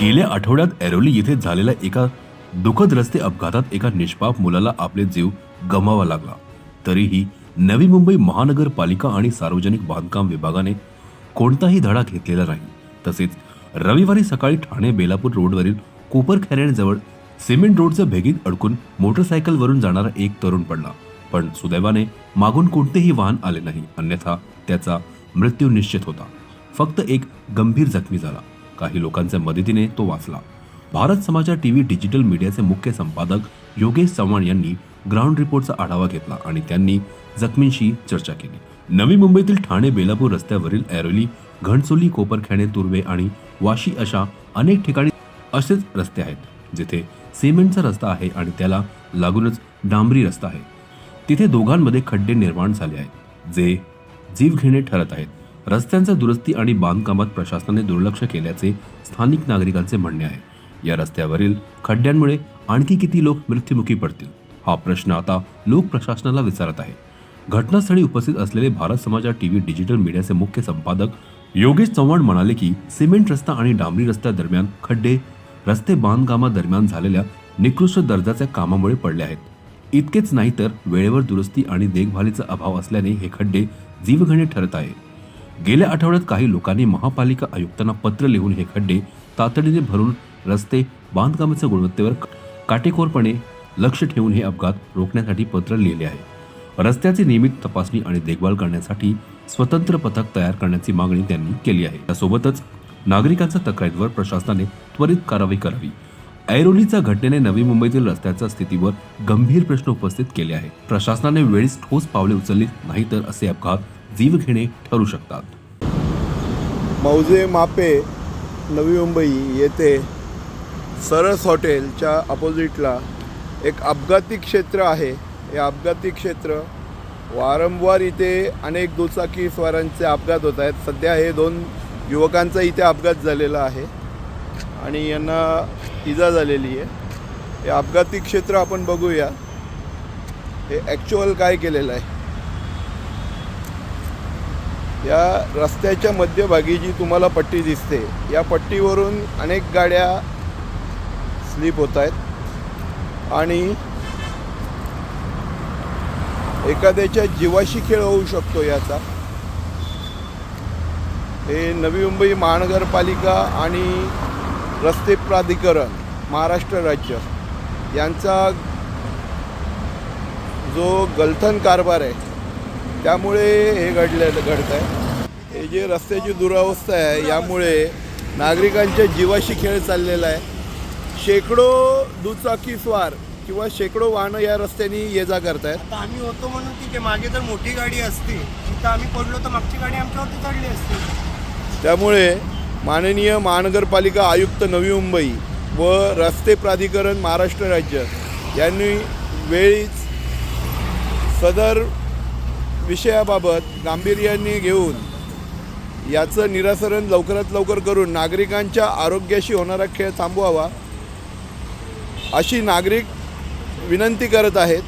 गेल्या आठवड्यात एरोली येथे झालेल्या एका दुःखद रस्ते अपघातात एका निष्पाप मुलाला आपले जीव गमावा लागला. तरीही नवी मुंबई महानगरपालिका आणि सार्वजनिक बांधकाम विभागाने कोणताही धडा घेतलेला नाही. तसेच रविवारी सकाळी ठाणे बेलापूर रोडवरील कोपरखैरण्याजवळ सिमेंट रोडचं भेगीत अडकून मोटरसायकलवरून जाणारा एक तरुण पडला. पण सुदैवाने मागून कोणतेही वाहन आले नाही. अन्यथा त्याचा मृत्यू निश्चित होता. फक्त एक गंभीर जखमी झाला. काही लोकांच्या मदतीने तो वाचला. भारत समाचार टीव्ही डिजिटल मीडियाचे मुख्य संपादक योगेश चव्हाण यांनी ग्राउंड रिपोर्टचा आढावा घेतला आणि त्यांनी जखमींशी चर्चा केली. नवी मुंबईतील ठाणे बेलापूर रस्त्यावरील ऐरोली घणसोली कोपरखेणे तुर्वे आणि वाशी अशा अनेक ठिकाणी असेच रस्ते आहेत जिथे सिमेंटचा रस्ता आहे आणि त्याला लागूनच डांबरी रस्ता आहे. तिथे दोघांमध्ये खड्डे निर्माण झाले आहेत जे जीवघेणे ठरत आहेत. रस्त्यांच्या दुरुस्ती आणि बांधकामात प्रशासनाने दुर्लक्ष केल्याचे स्थानिक नागरिकांचे म्हणणे आहे. या रस्त्यावरील खड्ड्यांमुळे आणखी किती लोक मृत्युमुखी पडतील हा प्रश्न आता लोक प्रशासनाला विचारत आहे. घटनास्थळी उपस्थित असलेले भारत समाचार टीव्ही डिजिटल मीडियाचे मुख्य संपादक योगेश चव्हाण म्हणाले की सिमेंट रस्ता आणि डांबरी रस्त्यादरम्यान खड्डे रस्ते बांधकामादरम्यान झालेल्या निकृष्ट दर्जाच्या कामामुळे पडले आहेत. इतकेच नाही तर वेळेवर दुरुस्ती आणि देखभालीचा अभाव असल्याने हे खड्डे जीवघेणे ठरत आहे. गेल्या आठवड्यात काही लोकांनी महापालिका आयुक्तांना पत्र लिहून हे खड्डे तातडीने भरून रस्ते बांधकामाच्या गुणवत्तेवर काटेकोरपणे लक्ष ठेवून हे अपघात रोखण्यासाठी पत्र लिहिले आहे. रस्त्याची नियमित तपासणी आणि देखभाल करण्यासाठी स्वतंत्र पथक तयार करण्याची मागणी त्यांनी केली आहे. त्यासोबतच नागरिकांच्या तक्रारीवर प्रशासनाने त्वरित कारवाई करावी. ऐरोलीच्या घटनेने नवी मुंबईतील रस्त्याच्या स्थितीवर गंभीर प्रश्न उपस्थित केले आहेत. प्रशासनाने वेळीच ठोस पावले उचलली नाही तर असे अपघात जीवघेणे ठरू शकतात. मौजे मापे नवी मुंबई येथे सरस हॉटेलच्या अपोजिटला एक अपघाती क्षेत्र आहे. हे अपघाती क्षेत्र वारंवार इथे अनेक दुचाकी स्वारांचे अपघात होत आहेत. सध्या हे दोन युवकांचा इथे अपघात झालेला आहे आणि यांना इजा झालेली आहे. हे अपघाती क्षेत्र आपण बघूया. हे ॲक्च्युअल काय केलेलं आहे? या रस्त्याच्या मध्यभागी जी तुम्हाला पट्टी दिसते या पट्टीवरून अनेक गाड्या स्लिप होत आहेत. आणि एखाद्याच्या जीवाशी खेळ होऊ शकतो याचा. हे नवी मुंबई महानगरपालिका आणि रस्ते प्राधिकरण महाराष्ट्र राज्य यांचा जो गलथन कारभार आहे त्यामुळे हे घडले घडत आहे हे जे रस्त्याची दुरावस्था आहे यामुळे नागरिकांच्या जीवाशी खेळ चाललेला आहे. शेकडो दुचाकी स्वार किंवा शेकडो वाहनं या रस्त्याने ये जा करत आहेत आम्ही होतो म्हणून ठीक आहे मागे जर मोठी गाडी असती तिथं आम्ही पडलो तर मागची गाडी आमच्यावरती चढली असती. त्यामुळे माननीय महानगरपालिका आयुक्त नवी मुंबई व रस्ते प्राधिकरण महाराष्ट्र राज्य यांनी वेळीच सदर विषयाबाबत गांभीर्याने घेऊन याचं निरासरण लवकरात लवकर करून नागरिकांच्या आरोग्याशी होणारा खेळ थांबवावा अशी नागरिक विनंती करत आहेत.